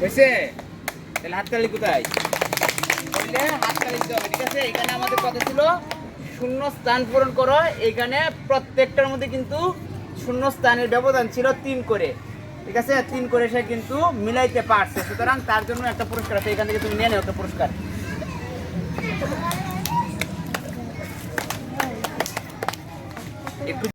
হয়েছে? তাহলে হাততালি কোথায়? বললে হাততালি দিতে হবে, ঠিক আছে? এখানে আমাদের কথা ছিল, শূন্য স্থান পূরণ করো। এখানে প্রত্যেকটার মধ্যে কিন্তু শূন্য স্থানের ব্যবধান ছিল তিন করে। ঠিক আছে? তিন করে সে কিন্তু মিলাইতে পারছে। সুতরাং তার জন্য একটা পুরস্কার আছে। এখান থেকে তুমি নিয়ে নেও একটা পুরস্কার। একটু